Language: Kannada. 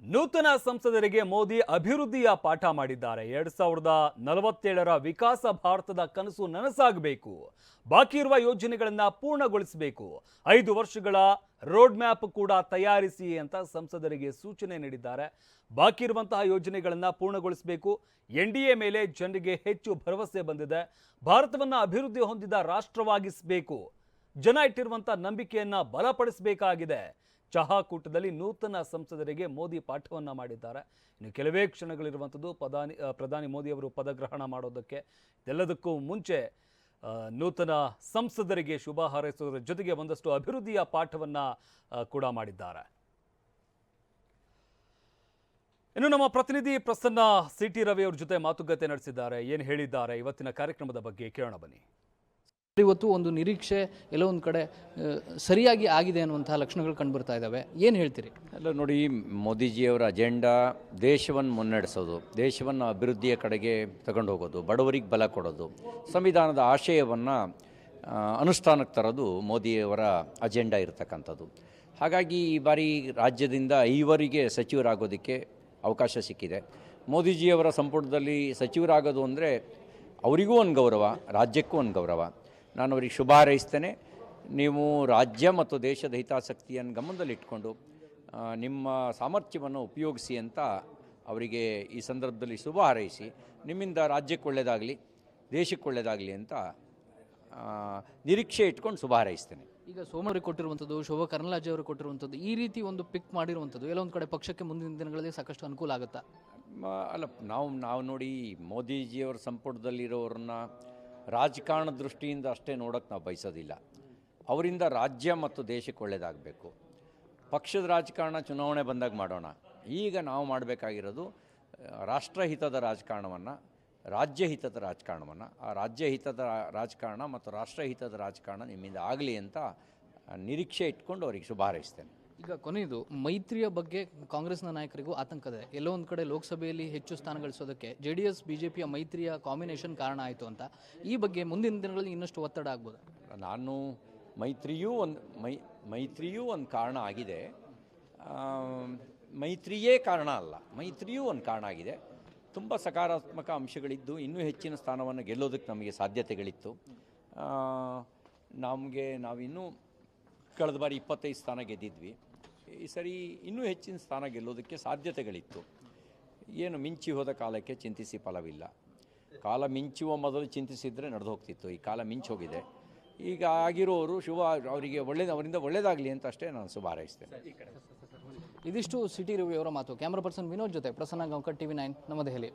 ನೂತನ ಸಂಸದರಿಗೆ ಮೋದಿ ಅಭಿವೃದ್ಧಿಯ ಪಾಠ ಮಾಡಿದ್ದಾರೆ. ಎರಡ್ ಸಾವಿರದ ನಲವತ್ತೇಳರ ವಿಕಾಸ ಭಾರತದ ಕನಸು ನನಸಾಗಬೇಕು. ಬಾಕಿ ಇರುವ ಯೋಜನೆಗಳನ್ನ ಪೂರ್ಣಗೊಳಿಸಬೇಕು. ಐದು ವರ್ಷಗಳ ರೋಡ್ ಮ್ಯಾಪ್ ಕೂಡ ತಯಾರಿಸಿ ಅಂತ ಸಂಸದರಿಗೆ ಸೂಚನೆ ನೀಡಿದ್ದಾರೆ. ಬಾಕಿ ಇರುವಂತಹ ಯೋಜನೆಗಳನ್ನ ಪೂರ್ಣಗೊಳಿಸಬೇಕು. ಎನ್ ಡಿ ಮೇಲೆ ಜನರಿಗೆ ಹೆಚ್ಚು ಭರವಸೆ ಬಂದಿದೆ. ಭಾರತವನ್ನ ಅಭಿವೃದ್ಧಿ ಹೊಂದಿದ ರಾಷ್ಟ್ರವಾಗಿಸಬೇಕು. ಜನ ಇಟ್ಟಿರುವಂಥ ನಂಬಿಕೆಯನ್ನ ಬಲಪಡಿಸಬೇಕಾಗಿದೆ. ಚಹಾ ಕೂಟದಲ್ಲಿ ನೂತನ ಸಂಸದರಿಗೆ ಮೋದಿ ಪಾಠವನ್ನ ಮಾಡಿದ್ದಾರೆ. ಇನ್ನು ಕೆಲವೇ ಕ್ಷಣಗಳಿರುವಂಥದ್ದು ಪ್ರಧಾನಿ ಪ್ರಧಾನಿ ಮೋದಿಯವರು ಪದಗ್ರಹಣ ಮಾಡೋದಕ್ಕೆ. ಇದೆಲ್ಲದಕ್ಕೂ ಮುಂಚೆ ನೂತನ ಸಂಸದರಿಗೆ ಶುಭ ಹಾರೈಸುವುದರ ಜೊತೆಗೆ ಒಂದಷ್ಟು ಅಭಿವೃದ್ಧಿಯ ಪಾಠವನ್ನ ಕೂಡ ಮಾಡಿದ್ದಾರೆ. ಇನ್ನು ನಮ್ಮ ಪ್ರತಿನಿಧಿ ಪ್ರಸನ್ನ ಸಿ ಟಿ ರವಿ ಅವ್ರ ಜೊತೆ ಮಾತುಕತೆ ನಡೆಸಿದ್ದಾರೆ. ಏನು ಹೇಳಿದ್ದಾರೆ? ಇವತ್ತಿನ ಕಾರ್ಯಕ್ರಮದ ಬಗ್ಗೆ ಕೇಳೋಣ ಬನ್ನಿ. ಇವತ್ತು ಒಂದು ನಿರೀಕ್ಷೆ ಎಲ್ಲೋ ಒಂದು ಕಡೆ ಸರಿಯಾಗಿ ಆಗಿದೆ ಅನ್ನುವಂಥ ಲಕ್ಷಣಗಳು ಕಂಡು ಬರ್ತಾ ಇದ್ದಾವೆ. ಏನು ಹೇಳ್ತೀರಿ? ಎಲ್ಲ ನೋಡಿ, ಮೋದಿಜಿಯವರ ಅಜೆಂಡಾ ದೇಶವನ್ನು ಮುನ್ನಡೆಸೋದು, ದೇಶವನ್ನು ಅಭಿವೃದ್ಧಿಯ ಕಡೆಗೆ ತಗೊಂಡು ಹೋಗೋದು ಬಡವರಿಗೆ ಬಲ ಕೊಡೋದು, ಸಂವಿಧಾನದ ಆಶಯವನ್ನು ಅನುಷ್ಠಾನಕ್ಕೆ ತರೋದು ಮೋದಿಯವರ ಅಜೆಂಡಾ ಇರತಕ್ಕಂಥದ್ದು. ಹಾಗಾಗಿ ಈ ಬಾರಿ ರಾಜ್ಯದಿಂದ ಐವರಿಗೆ ಸಚಿವರಾಗೋದಕ್ಕೆ ಅವಕಾಶ ಸಿಕ್ಕಿದೆ. ಮೋದಿಜಿಯವರ ಸಂಪುಟದಲ್ಲಿ ಸಚಿವರಾಗೋದು ಅಂದರೆ ಅವರಿಗೂ ಒಂದು ಗೌರವ, ರಾಜ್ಯಕ್ಕೂ ಒಂದು ಗೌರವ. ನಾನು ಅವರಿಗೆ ಶುಭ ಹಾರೈಸ್ತೇನೆ. ನೀವು ರಾಜ್ಯ ಮತ್ತು ದೇಶದ ಹಿತಾಸಕ್ತಿಯನ್ನು ಗಮನದಲ್ಲಿಟ್ಕೊಂಡು ನಿಮ್ಮ ಸಾಮರ್ಥ್ಯವನ್ನು ಉಪಯೋಗಿಸಿ ಅಂತ ಅವರಿಗೆ ಈ ಸಂದರ್ಭದಲ್ಲಿ ಶುಭ ಹಾರೈಸಿ ನಿಮ್ಮಿಂದ ರಾಜ್ಯಕ್ಕೆ ಒಳ್ಳೆಯದಾಗಲಿ ದೇಶಕ್ಕೆ ಒಳ್ಳೆಯದಾಗಲಿ ಅಂತ ನಿರೀಕ್ಷೆ ಇಟ್ಕೊಂಡು ಶುಭ ಹಾರೈಸ್ತೇನೆ. ಈಗ ಸೋಮವಾರ ಕೊಟ್ಟಿರುವಂಥದ್ದು ಶೋಭಾ ಕರ್ನಲಾಜ್ ಅವರು ಕೊಟ್ಟಿರುವಂಥದ್ದು ಈ ರೀತಿ ಒಂದು ಪಿಕ್ ಮಾಡಿರುವಂಥದ್ದು ಎಲ್ಲ ಒಂದು ಕಡೆ ಪಕ್ಷಕ್ಕೆ ಮುಂದಿನ ದಿನಗಳಲ್ಲಿ ಸಾಕಷ್ಟು ಅನುಕೂಲ ಆಗುತ್ತಾ? ಅಲ್ಲ ನಾವು ನಾವು ನೋಡಿ ಮೋದಿಜಿಯವರ ಸಂಪುಟದಲ್ಲಿರೋರನ್ನ ರಾಜಕಾರಣ ದೃಷ್ಟಿಯಿಂದ ಅಷ್ಟೇ ನೋಡೋಕ್ಕೆ ನಾವು ಬಯಸೋದಿಲ್ಲ. ಅವರಿಂದ ರಾಜ್ಯ ಮತ್ತು ದೇಶಕ್ಕೆ ಒಳ್ಳೆಯದಾಗಬೇಕು ಪಕ್ಷದ ರಾಜಕಾರಣ ಚುನಾವಣೆ ಬಂದಾಗ ಮಾಡೋಣ. ಈಗ ನಾವು ಮಾಡಬೇಕಾಗಿರೋದು ರಾಷ್ಟ್ರಹಿತದ ರಾಜಕಾರಣವನ್ನು ರಾಜ್ಯಹಿತದ ರಾಜಕಾರಣವನ್ನು. ಆ ರಾಜ್ಯಹಿತದ ರಾಜಕಾರಣ ಮತ್ತು ರಾಷ್ಟ್ರಹಿತದ ರಾಜಕಾರಣ ನಿಮ್ಮಿಂದ ಆಗಲಿ ಅಂತ ನಿರೀಕ್ಷೆ ಇಟ್ಕೊಂಡು ಅವರಿಗೆ ಶುಭ ಹಾರೈಸ್ತೇನೆ. ಈಗ ಕೊನೆಯದು, ಮೈತ್ರಿಯ ಬಗ್ಗೆ ಕಾಂಗ್ರೆಸ್ನ ನಾಯಕರಿಗೂ ಆತಂಕ ಇದೆ ಎಲ್ಲೋ ಒಂದು ಕಡೆ ಲೋಕಸಭೆಯಲ್ಲಿ ಹೆಚ್ಚು ಸ್ಥಾನ ಗಳಿಸೋದಕ್ಕೆ J D S, B J ಪಿಯ ಮೈತ್ರಿಯ ಕಾಂಬಿನೇಷನ್ ಕಾರಣ ಆಯಿತು ಅಂತ. ಈ ಬಗ್ಗೆ ಮುಂದಿನ ದಿನಗಳಲ್ಲಿ ಇನ್ನಷ್ಟು ಒತ್ತಡ ಆಗ್ಬೋದು? ನಾನು ಮೈತ್ರಿಯೂ ಒಂದು, ಮೈ, ಮೈತ್ರಿಯೂ ಒಂದು ಕಾರಣ ಆಗಿದೆ. ಮೈತ್ರಿಯೇ ಕಾರಣ ಅಲ್ಲ, ಮೈತ್ರಿಯೂ ಒಂದು ಕಾರಣ ಆಗಿದೆ. ತುಂಬ ಸಕಾರಾತ್ಮಕ ಅಂಶಗಳಿದ್ದು, ಇನ್ನೂ ಹೆಚ್ಚಿನ ಸ್ಥಾನವನ್ನು ಗೆಲ್ಲೋದಕ್ಕೆ ನಮಗೆ ಸಾಧ್ಯತೆಗಳಿತ್ತು. ನಮಗೆ ನಾವಿನ್ನೂ ಕಳೆದ ಬಾರಿ ಇಪ್ಪತ್ತೈದು ಸ್ಥಾನ ಗೆದ್ದಿದ್ವಿ. ಈ ಸರಿ ಇನ್ನೂ ಹೆಚ್ಚಿನ ಸ್ಥಾನ ಗೆಲ್ಲೋದಕ್ಕೆ ಸಾಧ್ಯತೆಗಳಿತ್ತು. ಏನು ಮಿಂಚಿ ಹೋದ ಕಾಲಕ್ಕೆ ಚಿಂತಿಸಿ ಫಲವಿಲ್ಲ. ಕಾಲ ಮಿಂಚುವ ಮೊದಲು ಚಿಂತಿಸಿದರೆ ನಡೆದು ಹೋಗ್ತಿತ್ತು. ಈ ಕಾಲ ಮಿಂಚು ಹೋಗಿದೆ. ಈಗ ಆಗಿರೋರು ಶುಭ, ಅವರಿಗೆ ಒಳ್ಳೇದು, ಅವರಿಂದ ಒಳ್ಳೇದಾಗಲಿ ಅಂತ ಅಷ್ಟೇ ನಾನು ಶುಭ ಹಾರೈಸ್ತೇನೆ. ಇದಿಷ್ಟು ಸಿಟಿ ರವಿ ಅವರ ಮಾತು. ಕ್ಯಾಮ್ರಾ ಪರ್ಸನ್ ವಿನೋದ್ ಜೊತೆ ಪ್ರಸನ್ನ ಗಾಂವ್ಕರ್, ಟಿವಿ ನೈನ್, ನವದೆಹಲಿ.